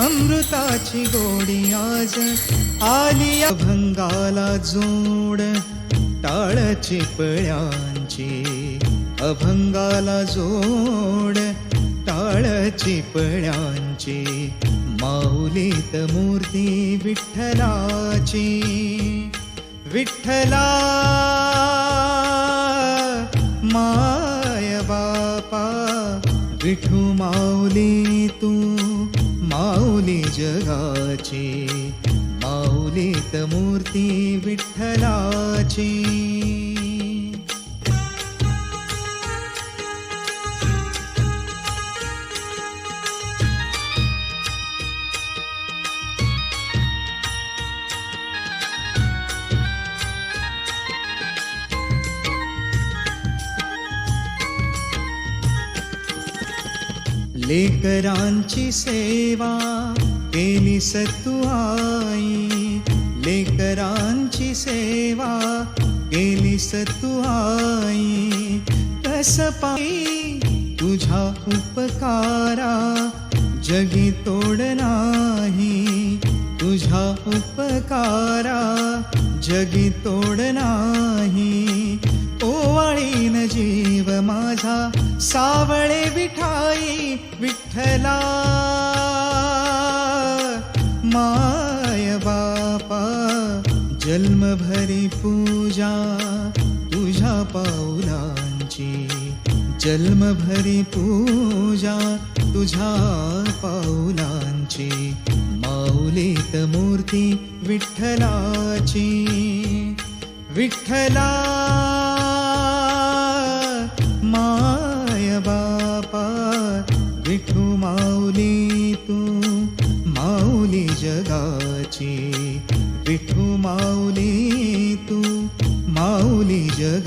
अमृताची गोडी आज आली अभंगाला जोड. टाळची पळ्यांची अभंगाला जोड. टाळची पळ्यांची माऊलीत मूर्ती विठ्ठलाची. विठ्ठला माय बापा विठू माऊली तू जगाची माऊलीत मूर्ती विठ्ठलाची. लेकरांची सेवा केली सत्तू आई लेकरांची सेवा. केली सत्तू आई कस पाई तुझा उपकारा. जगी तोड नाही तुझा उपकारा. जगी तोड नाही ओवाळीन जीव माझा. सावळे विठाई विठ्ठला. माय बापा जन्मभरी पूजा तुझ्या पाऊलांची जन्मभरी पूजा तुझ्या पाऊलांची माऊलीत मूर्ती विठ्ठलाची. विठ्ठला!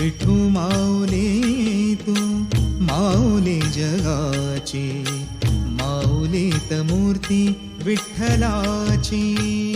विठू माऊली तू माऊली जगाची माऊली मूर्ती विठ्ठलाची.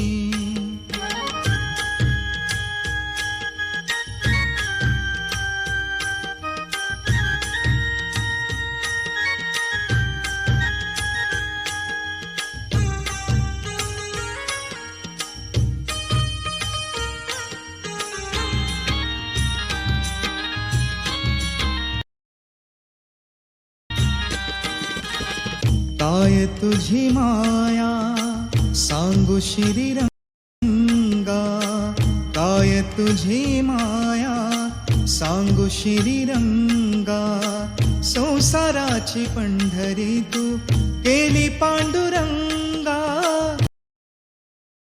तुझी माया सांगू श्रीरंगा काय तुझी माया सांगू श्रीरंगा संसाराची पंढरी तू केली पांडुरंगा.